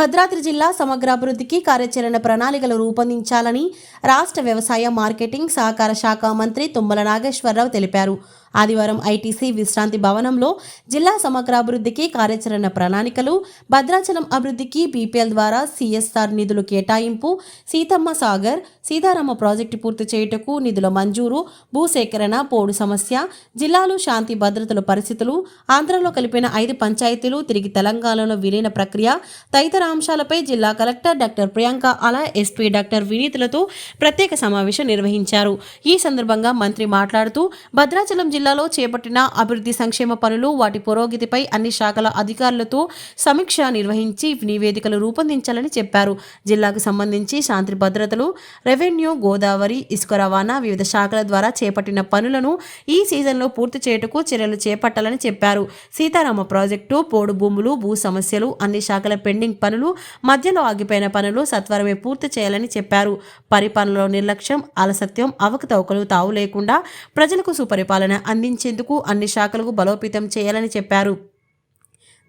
భద్రాద్రి జిల్లా సమగ్రాభివృద్ధికి కార్యాచరణ ప్రణాళికలు రూపొందించాలని రాష్ట్ర వ్యవసాయ మార్కెటింగ్ సహకార శాఖ మంత్రి తుమ్మల నాగేశ్వరరావు తెలిపారు. ఆదివారం ఐటీసీ విశ్రాంతి భవనంలో జిల్లా సమగ్రాభివృద్ధికి కార్యాచరణ ప్రణాళికలు భద్రాచలం అభివృద్ధికి బీపీఎల్ ద్వారా సిఎస్ఆర్ నిధులు కేటాయింపు సీతమ్మ సాగర్ సీతారామ ప్రాజెక్టు పూర్తి చేయుటకు నిధుల మంజూరు భూసేకరణ పోడు సమస్య జిల్లాలో శాంతి భద్రతల పరిస్థితులు ఆంధ్రలో కలిపిన ఐదు పంచాయతీలు తిరిగి తెలంగాణలో విలీన ప్రక్రియ తదితర అంశాలపై జిల్లా కలెక్టర్ డాక్టర్ ప్రియాంక అలా ఎస్పీ డాక్టర్ వినీతులతో ప్రత్యేక సమావేశం నిర్వహించారు. ఈ సందర్భంగా మంత్రి మాట్లాడుతూ భద్రాచలం జిల్లా జిల్లాలో చేపట్టిన అభివృద్ధి సంక్షేమ పనులు వాటి పురోగతిపై అన్ని శాఖల అధికారులతో సమీక్ష నిర్వహించి నివేదికలు రూపొందించాలని చెప్పారు. జిల్లాకు సంబంధించి శాంతి భద్రతలు రెవెన్యూ గోదావరి ఇసుక రవాణా వివిధ శాఖల ద్వారా చేపట్టిన పనులను ఈ సీజన్లో పూర్తి చేయుటకు చర్యలు చేపట్టాలని చెప్పారు. సీతారామ ప్రాజెక్టు పోడు భూములు భూ సమస్యలు అన్ని శాఖల పెండింగ్ పనులు మధ్యలో ఆగిపోయిన పనులు సత్వరమే పూర్తి చేయాలని చెప్పారు. పరిపాలనలో నిర్లక్ష్యం అలసత్యం అవకతవకలు తావు లేకుండా ప్రజలకు సుపరిపాలన అందించేందుకు అన్ని శాఖలకు బలోపేతం చేయాలని చెప్పారు.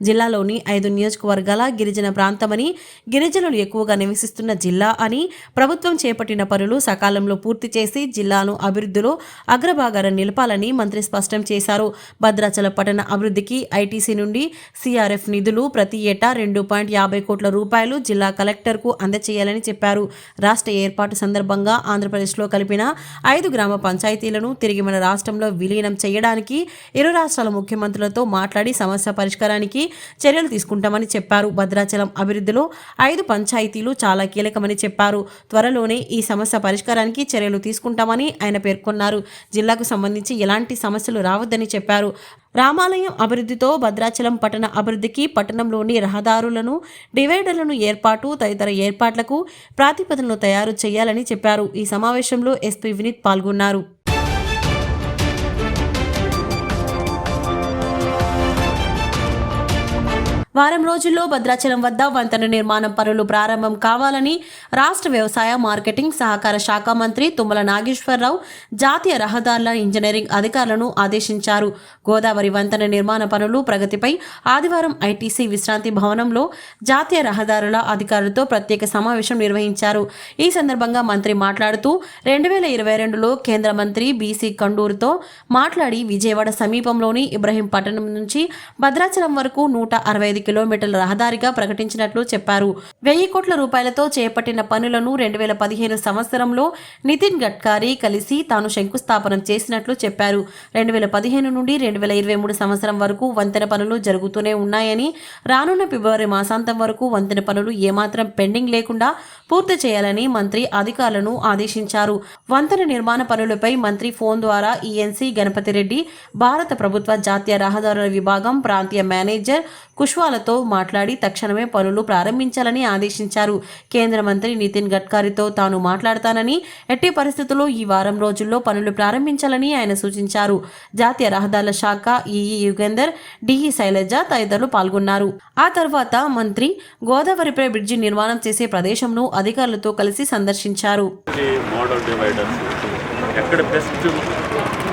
జిల్లాలోని ఐదు నియోజకవర్గాల గిరిజన ప్రాంతమని గిరిజనులు ఎక్కువగా నివసిస్తున్న జిల్లా అని ప్రభుత్వం చేపట్టిన పనులు సకాలంలో పూర్తి చేసి జిల్లాను అభివృద్ధిలో అగ్రభాగాన నిలపాలని మంత్రి స్పష్టం చేశారు. భద్రాచల పట్టణ అభివృద్ధికి ఐటీసీ నుండి సిఆర్ఎఫ్ నిధులు ప్రతి ఏటా రెండు పాయింట్ యాభై కోట్ల రూపాయలు జిల్లా కలెక్టర్కు అందచేయాలని చెప్పారు. రాష్ట్ర ఏర్పాటు సందర్భంగా ఆంధ్రప్రదేశ్లో కలిపిన ఐదు గ్రామ పంచాయతీలను తిరిగి మన రాష్ట్రంలో విలీనం చేయడానికి ఇరు రాష్ట్రాల ముఖ్యమంత్రులతో మాట్లాడి సమస్య పరిష్కారానికి చర్యలు తీసుకుంటామని చెప్పారు. భద్రాచలం అభివృద్ధిలో ఐదు పంచాయతీలు చాలా కీలకమని చెప్పారు. త్వరలోనే ఈ సమస్య పరిష్కారానికి చర్యలు తీసుకుంటామని ఆయన పేర్కొన్నారు. జిల్లాకు సంబంధించి ఎలాంటి సమస్యలు రావద్దని చెప్పారు. రామాలయం అభివృద్ధితో భద్రాచలం పట్టణ అభివృద్ధికి పట్టణంలోని రహదారులను డివైడర్లను ఏర్పాటు తదితర ఏర్పాట్లకు ప్రాతిపదనలు తయారు చేయాలని చెప్పారు. ఈ సమావేశంలో ఎస్పీ వినీత్ పాల్గొన్నారు. వారం రోజుల్లో భద్రాచలం వద్ద వంతెన నిర్మాణం పనులు ప్రారంభం కావాలని రాష్ట్ర వ్యవసాయ మార్కెటింగ్ సహకార శాఖ మంత్రి తుమ్మల నాగేశ్వరరావు జాతీయ రహదారుల ఇంజనీరింగ్ అధికారులను ఆదేశించారు. గోదావరి వంతెన నిర్మాణ పనులు ప్రగతిపై ఆదివారం ఐటీసీ విశ్రాంతి భవనంలో జాతీయ రహదారుల అధికారులతో ప్రత్యేక సమావేశం నిర్వహించారు. ఈ సందర్భంగా మంత్రి మాట్లాడుతూ రెండు వేల ఇరవై రెండులో కేంద్ర మంత్రి బీసీ కండూరుతో మాట్లాడి విజయవాడ సమీపంలోని ఇబ్రహీం పట్టణం నుంచి భద్రాచలం వరకు నూట అరవై ఐదు కిలోమీటర్ల రహదారిగా ప్రకటించినట్లు చెప్పారు. వెయ్యి కోట్ల రూపాయలతో చేపట్టిన పనులను రెండు వేల పదిహేను సంవత్సరంలో నితిన్ గడ్కరీ కలిసి తాను శంకుస్థాపన చేసినట్లు చెప్పారు. రెండు వేల పదిహేను నుండి రెండు వేల ఇరవై మూడు సంవత్సరం వరకు వంతెన పనులు జరుగుతూనే ఉన్నాయని రానున్న ఫిబ్రవరి మాసాంతం వరకు వంతెన పనులు ఏమాత్రం పెండింగ్ లేకుండా పూర్తి చేయాలని మంత్రి అధికారులను ఆదేశించారు. వంతెన నిర్మాణ పనులపై మంత్రి ఫోన్ ద్వారా ఈఎన్సీ గణపతి రెడ్డి భారత ప్రభుత్వ జాతీయ రహదారుల విభాగం ప్రాంతీయ మేనేజర్ కుష్వాలతో మాట్లాడి తక్షణమే పనులు ప్రారంభించాలని ఆదేశించారు. కేంద్ర మంత్రి నితిన్ గడ్కరీతో తాను మాట్లాడతానని ఎట్టి పరిస్థితుల్లో ఈ వారం రోజుల్లో పనులు ప్రారంభించాలని ఆయన సూచించారు. జాతీయ రహదారుల శాఖ ఈఈ యుగేందర్ డిఈ శైలజ తదితరులు పాల్గొన్నారు. ఆ తర్వాత మంత్రి గోదావరిపై బ్రిడ్జి నిర్మాణం చేసే ప్రదేశంను అధికారులతో కలిసి సందర్శించారు. ఎక్కడ బెస్ట్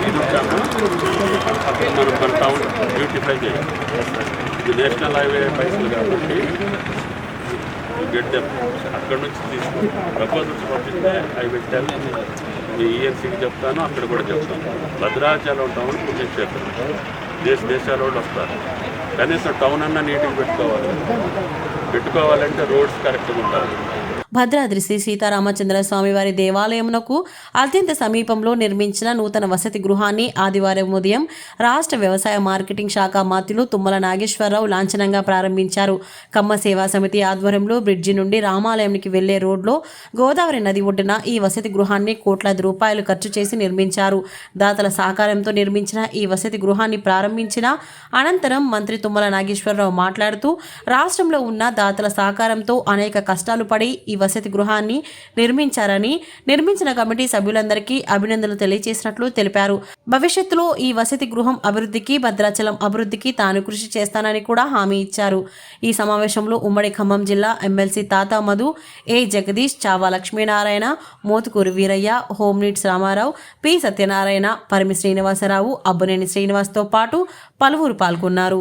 ఇది మనం మన టౌన్ బ్యూటిఫై చేయాలి. ఇది నేషనల్ హైవే పైసలు కాబట్టి గెట్ దెమ్ అక్కడ నుంచి తీసుకుని ప్రపోజల్స్ పంపిస్తే ఐ విల్ మీ ఈఎన్సీకి చెప్తాను అక్కడ కూడా చెప్తాను. భద్రాచలం టౌన్ పుణ్యక్షేత్రం దేశ దేశాల వాళ్ళు వస్తారు. కనీసం టౌన్ అన్నా నీట్గా పెట్టుకోవాలి. పెట్టుకోవాలంటే రోడ్స్ కరెక్ట్గా ఉండాలి. భద్రాద్రి శ్రీ సీతారామచంద్ర స్వామి వారి దేవాలయమునకు అత్యంత సమీపంలో నిర్మించిన నూతన వసతి గృహాన్ని ఆదివారం ఉదయం రాష్ట్ర వ్యవసాయ మార్కెటింగ్ శాఖ మంత్రులు తుమ్మల నాగేశ్వరరావు లాంఛనంగా ప్రారంభించారు. కమ్మ సేవా సమితి ఆధ్వర్యంలో బ్రిడ్జి నుండి రామాలయంకి వెళ్ళే రోడ్లో గోదావరి నది ఒడ్డున ఈ వసతి గృహాన్ని కోట్లాది రూపాయలు ఖర్చు చేసి నిర్మించారు. దాతల సహకారంతో నిర్మించిన ఈ వసతి గృహాన్ని ప్రారంభించిన అనంతరం మంత్రి తుమ్మల నాగేశ్వరరావు మాట్లాడుతూ రాష్ట్రంలో ఉన్న దాతల సహకారంతో అనేక కష్టాలు పడి ఈ వసతి గృహాన్ని నిర్మించారని నిర్మించిన కమిటీ సభ్యులందరికీ అభినందనలు తెలియజేసినట్లు తెలిపారు. భవిష్యత్తులో ఈ వసతి గృహం అభివృద్ధికి భద్రాచలం అభివృద్ధికి తాను కృషి చేస్తానని కూడా హామీ ఇచ్చారు. ఈ సమావేశంలో ఉమ్మడి ఖమ్మం జిల్లా ఎమ్మెల్సీ తాత మధు ఏ జగదీష్ చావా లక్ష్మీనారాయణ మోతుకూరు వీరయ్య హోంనీట్స్ రామారావు పి సత్యనారాయణ పరిమి శ్రీనివాసరావు అబ్బునేని శ్రీనివాస్తో పాటు పలువురు పాల్గొన్నారు.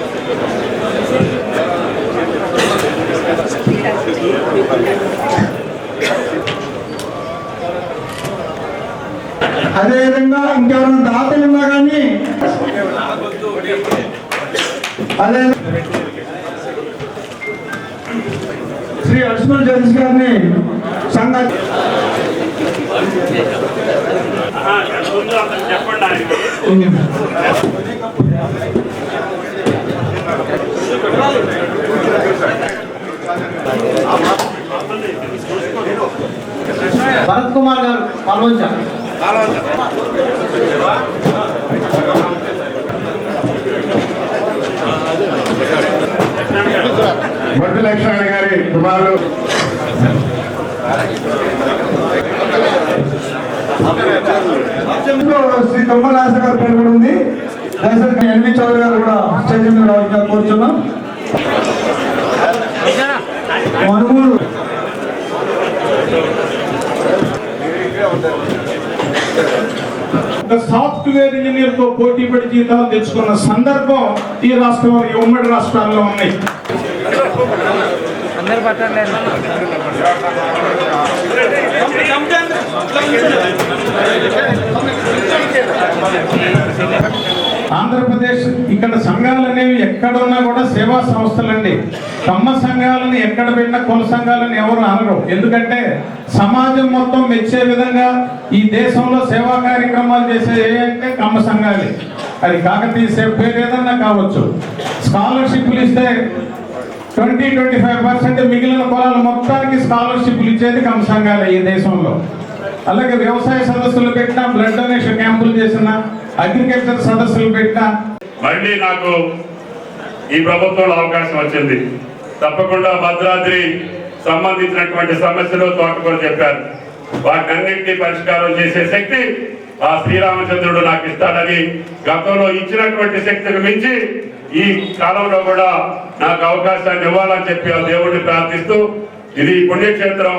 అదేవిధంగా ఇంకెవరైనా దాతలు ఉన్నా కానీ అదే శ్రీ అర్చుమల్ జగదీష్ గారిని సంఘ చెప్పండి భరత్ కుమార్ గారు పాల్గొంచారు బొడ్డు లక్ష్మణ గారి కుమారుడు. శ్రీ తుమ్మలాస గారు పేరు కూడా ఉంది. దయచేసి ఎన్వి చౌదరి గారు కూడా స్టేజ్ మీద రావాల్సిందిగా కోరుతున్నాం మనుగూరు ఒక సాఫ్ట్వేర్ ఇంజనీర్తో పోటీ పడి జీతాలు తెచ్చుకున్న సందర్భం ఈ రాష్ట్రం ఈ ఉమ్మడి రాష్ట్రాల్లో ఉన్నాయి ఆంధ్రప్రదేశ్ ఇక్కడ సంఘాలు అనేవి ఎక్కడ ఉన్నా కూడా సేవా సంస్థలండి. కమ్మ సంఘాలను ఎక్కడ పెట్టినా కుల సంఘాలను ఎవరు అనరు. ఎందుకంటే సమాజం మొత్తం మెచ్చే విధంగా ఈ దేశంలో సేవా కార్యక్రమాలు చేసే అంటే కమ్మ సంఘాలే. అది కాకతీయ సేవ పేరు ఏదన్నా కావచ్చు. స్కాలర్షిప్లు ఇస్తే ట్వంటీ ట్వంటీ ఫైవ్ పర్సెంట్ మిగిలిన కులాలు మొత్తానికి స్కాలర్షిప్లు ఇచ్చేది కమ్మ సంఘాలే ఈ దేశంలో. అలాగే వ్యవసాయ సదస్సులు పెట్టినా బ్లడ్ డొనేషన్ క్యాంపులు చేసిన అగ్రికల్చర్ సదస్సులు పెట్టినా మళ్ళీ నాకు ఈ ప్రభుత్వంలో అవకాశం వచ్చింది. తప్పకుండా భద్రాద్రి సంబంధించినటువంటి సమస్యలు తోటకూర చెప్పారు. వాటన్నింటినీ పరిష్కారం చేసే శక్తి ఆ శ్రీరామచంద్రుడు నాకు ఇస్తాడని గతంలో ఇచ్చినటువంటి శక్తిని మించి ఈ కాలంలో కూడా నాకు అవకాశాన్ని ఇవ్వాలని చెప్పి ఆ దేవుడిని ప్రార్థిస్తూ ఇది పుణ్యక్షేత్రం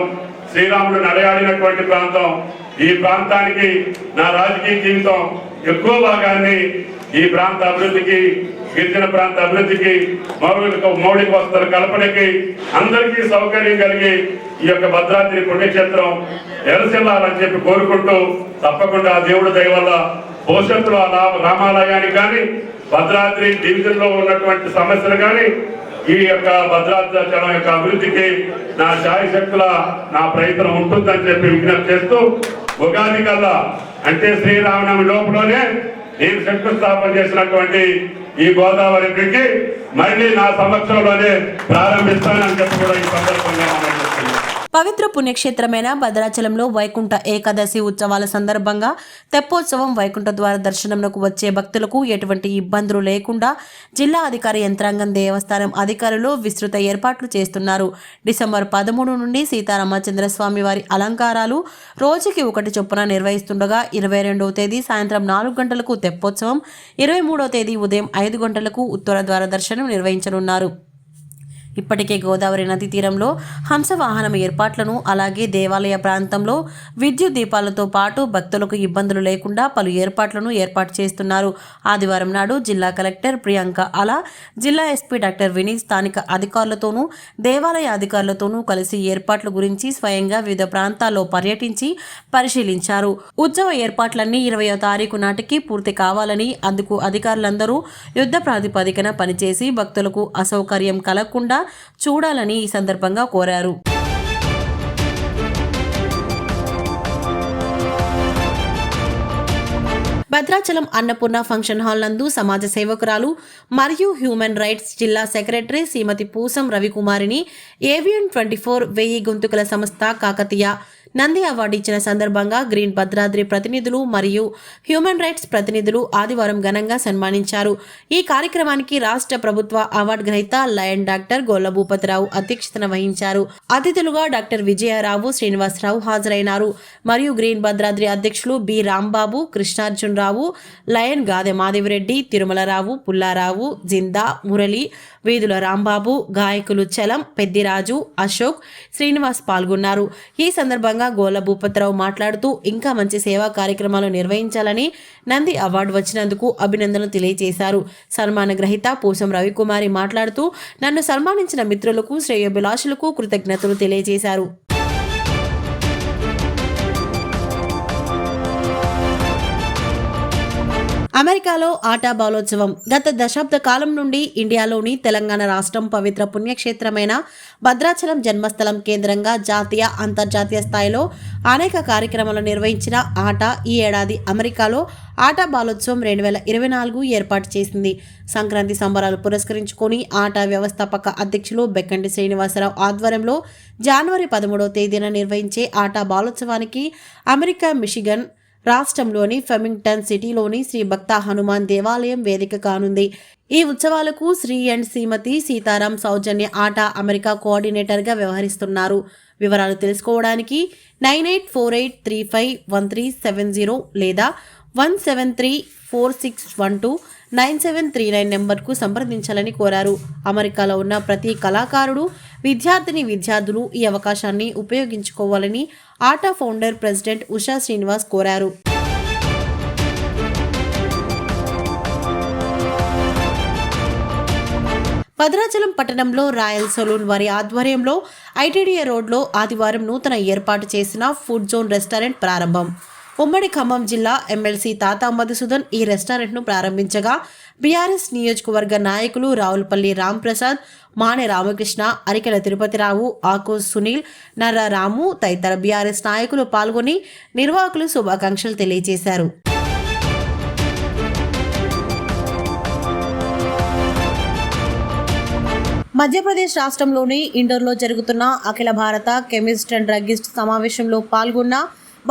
శ్రీరాముడు నడయాడినటువంటి ప్రాంతం. ఈ ప్రాంతానికి నా రాజకీయ జీవితం ఎక్కువ భాగాన్ని ఈ ప్రాంత అభివృద్ధికి గిరిజన ప్రాంత అభివృద్ధికి మౌలిక మౌలిక వసతుల కల్పనకి అందరికీ సౌకర్యం కలిగి ఈ యొక్క భద్రాద్రి పుణ్యక్షేత్రం ఎరసిల్లాలని చెప్పి కోరుకుంటూ తప్పకుండా దేవుడు దేవుడి దయ వల్ల భవిష్యత్తులో ఆ రామాలయానికి కానీ భద్రాద్రి డివిజన్లో ఉన్నటువంటి సమస్యలు కానీ ఈ యొక్క భద్రాచలం యొక్క అభివృద్ధికి నా శాయశక్తుల నా ప్రయత్నం ఉంటుందని చెప్పి విజ్ఞప్తి చేస్తూ ఉగాది కల్లా అంటే శ్రీరామనవమి లోపలనే నేను శంకుస్థాపన చేసినటువంటి ఈ గోదావరి బ్రిడ్జి మళ్ళీ నా సంవత్సరంలోనే ప్రారంభిస్తానని చెప్పి కూడా ఈ సందర్భంగా మనం చేస్తున్నాం పవిత్ర పుణ్యక్షేత్రమైన భద్రాచలంలో వైకుంఠ ఏకాదశి ఉత్సవాల సందర్భంగా తెప్పోత్సవం వైకుంఠ ద్వార దర్శనంలోకి వచ్చే భక్తులకు ఎటువంటి ఇబ్బందులు లేకుండా జిల్లా అధికార యంత్రాంగం దేవస్థానం అధికారులు విస్తృత ఏర్పాట్లు చేస్తున్నారు. డిసెంబర్ పదమూడు నుండి సీతారామచంద్ర స్వామి వారి అలంకారాలు రోజుకి ఒకటి చొప్పున నిర్వహిస్తుండగా ఇరవై రెండవ తేదీ సాయంత్రం నాలుగు గంటలకు తెప్పోత్సవం ఇరవై మూడవ తేదీ ఉదయం ఐదు గంటలకు ఉత్తర ద్వార దర్శనం నిర్వహించనున్నారు. ఇప్పటికే గోదావరి నది తీరంలో హంసవాహనం ఏర్పాట్లను అలాగే దేవాలయ ప్రాంతంలో విద్యుత్ దీపాలతో పాటు భక్తులకు ఇబ్బందులు లేకుండా పలు ఏర్పాట్లను ఏర్పాటు చేస్తున్నారు. ఆదివారం నాడు జిల్లా కలెక్టర్ ప్రియాంక అలా జిల్లా ఎస్పీ డాక్టర్ వినీత్ స్థానిక అధికారులతోనూ దేవాలయ అధికారులతోనూ కలిసి ఏర్పాట్ల గురించి స్వయంగా వివిధ ప్రాంతాల్లో పర్యటించి పరిశీలించారు. ఉత్సవ ఏర్పాట్లన్నీ ఇరవయో తారీఖు నాటికి పూర్తి కావాలని అందుకు అధికారులందరూ యుద్ధ ప్రాతిపదికన పనిచేసి భక్తులకు అసౌకర్యం కలగకుండా చూడాలని ఈ సందర్భంగా కోరారు. భద్రాచలం అన్నపూర్ణ ఫంక్షన్ హాల్ నందు సమాజ సేవకురాలు మరియు హ్యూమన్ రైట్స్ జిల్లా సెక్రటరీ శ్రీమతి పూసం రవికుమారిని ఏవియన్ ట్వంటీ ఫోర్ వెయ్యి గొంతుకల సంస్థ కాకతీయ నంది అవార్డు ఇచ్చిన సందర్భంగా గ్రీన్ భద్రాద్రి ప్రతినిధులు మరియు హ్యూమన్ రైట్స్ ప్రతినిధులు ఆదివారం ఘనంగా సన్మానించారు. ఈ కార్యక్రమానికి రాష్ట్ర ప్రభుత్వ అవార్డు గ్రహీత లయన్ డాక్టర్ గొల్ల భూపతిరావు అధ్యక్షతన వహించారు. అతిథులుగా డాక్టర్ విజయరావు శ్రీనివాసరావు హాజరైనారు. మరియు గ్రీన్ భద్రాద్రి అధ్యక్షులు బి రాంబాబు కృష్ణార్జున్ రావు లయన్ గాదె మాధవిరెడ్డి తిరుమలరావు పుల్లారావు జిందా మురళి వీధుల రాంబాబు గాయకులు చలం పెద్దిరాజు అశోక్ శ్రీనివాస్ పాల్గొన్నారు. ఈ సందర్భంగా సందర్భంగా గోల భూపతిరావు మాట్లాడుతూ ఇంకా మంచి సేవా కార్యక్రమాలు నిర్వహించాలని నంది అవార్డు వచ్చినందుకు అభినందనలు తెలియజేశారు. సన్మాన గ్రహీత పూసం రవికుమారి మాట్లాడుతూ నన్ను సన్మానించిన మిత్రులకు శ్రేయోభిలాషులకు కృతజ్ఞతలు తెలియజేశారు. అమెరికాలో ఆటా బాలోత్సవం. గత దశాబ్ద కాలం నుండి ఇండియాలోని తెలంగాణ రాష్ట్రం పవిత్ర పుణ్యక్షేత్రమైన భద్రాచలం జన్మస్థలం కేంద్రంగా జాతీయ అంతర్జాతీయ స్థాయిలో అనేక కార్యక్రమాలు నిర్వహించిన ఆట ఈ ఏడాది అమెరికాలో ఆటా బాలోత్సవం రెండు వేల ఇరవై నాలుగు ఏర్పాటు చేసింది. సంక్రాంతి సంబరాలు పురస్కరించుకొని ఆట వ్యవస్థాపక అధ్యక్షులు బెక్కండి శ్రీనివాసరావు ఆధ్వర్యంలో జనవరి పదమూడవ తేదీన నిర్వహించే ఆటా బాలోత్సవానికి అమెరికా మిషిగన్ రాష్ట్రంలోని ఫెమింగ్టన్ సిటీలోని శ్రీ భక్త హనుమాన్ దేవాలయం వేదిక కానుంది. ఈ ఉత్సవాలకు Shri and Shrimati Sitaram Soujanya ATA America కోఆర్డినేటర్గా వ్యవహరిస్తున్నారు. వివరాలు తెలుసుకోవడానికి nine eight four eight three five one three seven zero లేదా one seven three four six one two nine seven three nine నెంబర్కు సంప్రదించాలని కోరారు. అమెరికాలో ఉన్న ప్రతి కళాకారుడు విద్యార్థిని విద్యార్థులు ఈ అవకాశాన్ని ఉపయోగించుకోవాలని ATA founder president Usha Srinivas కోరారు. భద్రాచలం పట్టణంలో రాయల్ సలూన్ వారి ఆధ్వర్యంలో ఐటీడీఏ రోడ్లో ఆదివారం నూతన ఏర్పాటు చేసిన ఫుడ్ జోన్ రెస్టారెంట్ ప్రారంభం. ఉమ్మడి ఖమ్మం జిల్లా ఎమ్మెల్సీ తాతా మధుసూదన్ ఈ రెస్టారెంట్ను ప్రారంభించగా బీఆర్ఎస్ నియోజకవర్గ నాయకులు రావులపల్లి రాంప్రసాద్ మానె రామకృష్ణ అరికెల తిరుపతిరావు ఆకో సునీల్ నర్ర రాము తదితర బీఆర్ఎస్ నాయకులు పాల్గొని నిర్వాహకులు శుభాకాంక్షలు తెలియజేశారు. మధ్యప్రదేశ్ రాష్ట్రంలోని ఇండోర్లో జరుగుతున్న అఖిల భారత కెమిస్ట్ అండ్ డ్రగ్గిస్ట్ సమావేశంలో పాల్గొన్న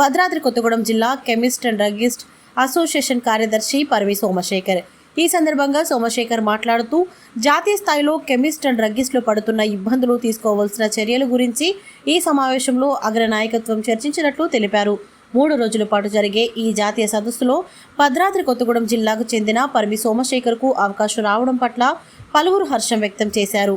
భద్రాద్రి కొత్తగూడెం జిల్లా కెమిస్ట్ అండ్ డ్రగ్గిస్ట్ అసోసియేషన్ కార్యదర్శి పరవి సోమశేఖర్. ఈ సందర్భంగా సోమశేఖర్ మాట్లాడుతూ జాతీయ స్థాయిలో కెమిస్ట్ అండ్ డ్రగ్గిస్టులు పడుతున్న ఇబ్బందులు తీసుకోవాల్సిన చర్యల గురించి ఈ సమావేశంలో అగ్ర నాయకత్వం చర్చించినట్లు తెలిపారు. మూడు రోజుల పాటు జరిగే ఈ జాతీయ సదస్సులో భద్రాద్రి కొత్తగూడెం జిల్లాకు చెందిన పరమి సోమశేఖర్కు అవకాశం రావడం పట్ల పలువురు హర్షం వ్యక్తం చేశారు.